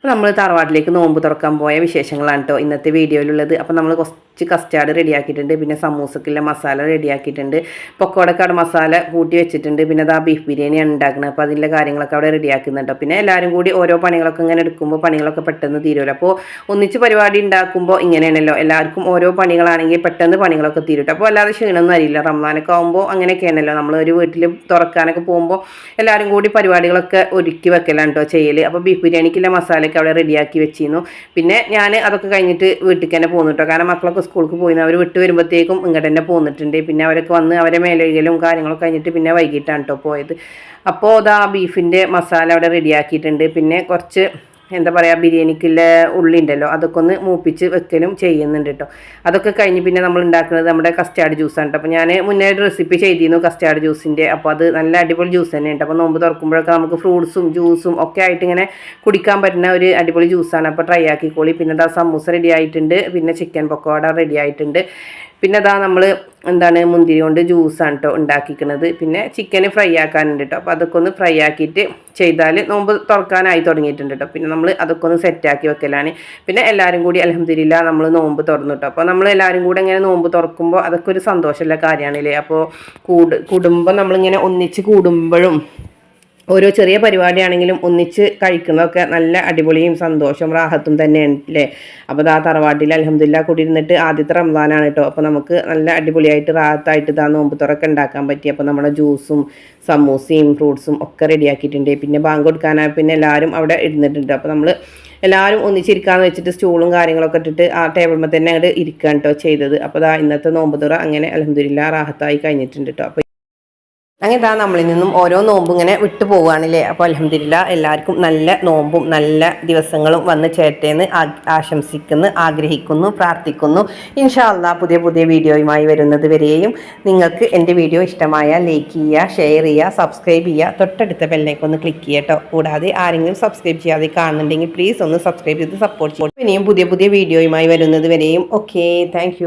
അപ്പോൾ നമ്മൾ തറവാട്ടിലേക്ക് നോമ്പ് തുറക്കാൻ പോയ വിശേഷങ്ങളാണ് കേട്ടോ ഇന്നത്തെ വീഡിയോയിലുള്ളത്. അപ്പോൾ നമ്മൾ കുറച്ച് കസ്റ്റാർഡ് റെഡിയാക്കിയിട്ടുണ്ട് പിന്നെ സമൂസക്കുള്ള മസാല റെഡിയാക്കിയിട്ടുണ്ട് പൊക്കോടക്കാട് മസാല കൂട്ടി വെച്ചിട്ടുണ്ട്. പിന്നെ അത് ആ ബീഫ് ബിരിയാണിയാണ് ഉണ്ടാക്കുന്നത് അപ്പോൾ അതിന്റെ കാര്യങ്ങളൊക്കെ അവിടെ റെഡിയാക്കുന്നുണ്ട് പിന്നെ എല്ലാവരും കൂടി ഓരോ പണികളൊക്കെ ഇങ്ങനെ എടുക്കുമ്പോൾ പണികളൊക്കെ പെട്ടെന്ന് തീരുമല്ലോ അപ്പോൾ ഒന്നിച്ച് പരിപാടി ഉണ്ടാക്കുമ്പോൾ ഇങ്ങനെയാണല്ലോ. എല്ലാവർക്കും ഓരോ പണികളാണെങ്കിൽ പെട്ടെന്ന് പണികളൊക്കെ തീരും അപ്പോൾ അല്ലാതെ ക്ഷീണമൊന്നും അറിയില്ല റംസാനൊക്കെ ആകുമ്പോൾ അങ്ങനെയൊക്കെയാണല്ലോ നമ്മൾ ഒരു വീട്ടിൽ തുറക്കാനൊക്കെ പോകുമ്പോൾ എല്ലാവരും കൂടി പരിപാടികളൊക്കെ ഒരുക്കി വെക്കലാണ് കേട്ടോ ചെയ്യൽ അപ്പോൾ ബീഫ് ബിരിയാണിക്കുള്ള മസാലയൊക്കെ അവിടെ റെഡിയാക്കി വെച്ചിരുന്നു. പിന്നെ ഞാൻ അതൊക്കെ കഴിഞ്ഞിട്ട് വീട്ടിൽ തന്നെ പോകുന്നു കേട്ടോ കാരണം മക്കളൊക്കെ സ്കൂൾക്ക് പോയി അവർ വിട്ട് വരുമ്പോഴത്തേക്കും ഇങ്ങോട്ട് തന്നെ പോന്നിട്ടുണ്ട്. പിന്നെ അവരൊക്കെ വന്ന് അവരെ മേലൊഴികലും കാര്യങ്ങളൊക്കെ കഴിഞ്ഞിട്ട് പിന്നെ വൈകിട്ടാണ് കേട്ടോ പോയത്. അപ്പോൾ അതാ ബീഫിന്റെ മസാല അവിടെ റെഡിയാക്കിയിട്ടുണ്ട് പിന്നെ കുറച്ച് എന്താ പറയുക ബിരിയാണിക്കുള്ള ഉള്ളി ഉണ്ടല്ലോ അതൊക്കെ ഒന്ന് മൂപ്പിച്ച് വെക്കലും ചെയ്യുന്നുണ്ട് കേട്ടോ അതൊക്കെ കഴിഞ്ഞ് പിന്നെ നമ്മൾ ഉണ്ടാക്കുന്നത് നമ്മുടെ കസ്റ്റാർഡ് ജ്യൂസാണ് കേട്ടോ അപ്പോൾ ഞാൻ മുന്നേ ഒരു റെസിപ്പി ചെയ്തിരുന്നു കസ്റ്റാർഡ് ജ്യൂസിന്റെ അപ്പോൾ അത് നല്ല അടിപൊളി ജ്യൂസ് തന്നെ ഉണ്ട്. അപ്പോൾ നോമ്പ് തുറക്കുമ്പോഴൊക്കെ നമുക്ക് ഫ്രൂട്ട്സും ജ്യൂസും ഒക്കെ ആയിട്ട് ഇങ്ങനെ കുടിക്കാൻ പറ്റുന്ന ഒരു അടിപൊളി ജ്യൂസാണ് അപ്പോൾ ട്രൈ ആക്കിക്കോളി. പിന്നെ അതാ സമൂസ റെഡി ആയിട്ടുണ്ട്. പിന്നെ ചിക്കൻ പക്കോട റെഡി ആയിട്ടുണ്ട്. പിന്നെ അതാ നമ്മൾ എന്താണ് മുന്തിരി കൊണ്ട് ജ്യൂസാണ് കേട്ടോ ഉണ്ടാക്കിക്കുന്നത് പിന്നെ ചിക്കൻ ഫ്രൈ ആക്കാനുണ്ട് കേട്ടോ അപ്പോൾ അതൊക്കെ ഒന്ന് ഫ്രൈ ആക്കിയിട്ട് ചെയ്താൽ നോമ്പ് തുറക്കാനായി തുടങ്ങിയിട്ടുണ്ട് കേട്ടോ പിന്നെ നമ്മൾ അതൊക്കെ ഒന്ന് സെറ്റാക്കി വെക്കലാണ്. പിന്നെ എല്ലാവരും കൂടി അലഹമില്ല നമ്മൾ നോമ്പ് തുറന്നു കേട്ടോ അപ്പോൾ നമ്മൾ എല്ലാവരും കൂടി ഇങ്ങനെ നോമ്പ് തുറക്കുമ്പോൾ അതൊക്കെ ഒരു സന്തോഷമുള്ള കാര്യമാണല്ലേ അപ്പോൾ കൂട് കുടുംബം നമ്മളിങ്ങനെ ഒന്നിച്ച് കൂടുമ്പോഴും ഓരോ ചെറിയ പരിപാടിയാണെങ്കിലും ഒന്നിച്ച് കഴിക്കുന്നതൊക്കെ നല്ല അടിപൊളിയും സന്തോഷവും റാഹത്തും തന്നെയാണ് അല്ലേ അപ്പോൾ ആ തറവാട്ടിൽ അലഹമില്ല കൂടിയിരുന്നിട്ട് ആദ്യത്തെ റംസാനാണ് കേട്ടോ അപ്പോൾ നമുക്ക് നല്ല അടിപൊളിയായിട്ട് റാഹത്തായിട്ട് ഇതാ നോമ്പ് തുറക്കെ ഉണ്ടാക്കാൻ പറ്റി. അപ്പോൾ നമ്മുടെ ജ്യൂസും സമൂസയും ഫ്രൂട്ട്സും ഒക്കെ റെഡിയാക്കിയിട്ടുണ്ട്. പിന്നെ ബാങ്ക് കൊടുക്കാനായി പിന്നെ എല്ലാവരും അവിടെ ഇരുന്നിട്ടുണ്ട്. അപ്പോൾ നമ്മൾ എല്ലാവരും ഒന്നിച്ചിരിക്കാന്ന് വെച്ചിട്ട് സ്റ്റൂളും കാര്യങ്ങളൊക്കെ ഇട്ടിട്ട് ആ ടേബിളിൽ തന്നെ അങ്ങോട്ട് ഇരിക്കാൻ കേട്ടോ ചെയ്തത്. അപ്പോൾ ഇന്നത്തെ നോമ്പ് തുറ അങ്ങനെ അലഹമില്ല റാഹത്തായി കഴിഞ്ഞിട്ടുണ്ട് കേട്ടോ അപ്പോൾ അങ്ങനെ ഇതാ നമ്മളിൽ നിന്നും ഓരോ നോമ്പും ഇങ്ങനെ വിട്ടു പോവുകയാണല്ലേ? അപ്പോൾ അലഹമില്ല എല്ലാവർക്കും നല്ല നോമ്പും നല്ല ദിവസങ്ങളും വന്ന് ചേട്ടേന്ന് ആശംസിക്കുന്നു ആഗ്രഹിക്കുന്നു പ്രാർത്ഥിക്കുന്നു. ഇൻഷാല്ല പുതിയ പുതിയ വീഡിയോയുമായി വരുന്നത് വരെയും നിങ്ങൾക്ക് എന്റെ വീഡിയോ ഇഷ്ടമായ ലൈക്ക് ചെയ്യുക ഷെയർ ചെയ്യുക സബ്സ്ക്രൈബ് ചെയ്യുക. തൊട്ടടുത്ത ബെല്ലിലേക്ക് ഒന്ന് ക്ലിക്ക് ചെയ്യട്ടോ കൂടാതെ ആരെങ്കിലും സബ്സ്ക്രൈബ് ചെയ്യാതെ കാണുന്നുണ്ടെങ്കിൽ പ്ലീസ് ഒന്ന് സബ്സ്ക്രൈബ് ചെയ്ത് സപ്പോർട്ട് ചെയ്യും. ഇനിയും പുതിയ പുതിയ വീഡിയോയുമായി വരുന്നത് വരെയും. Okay thank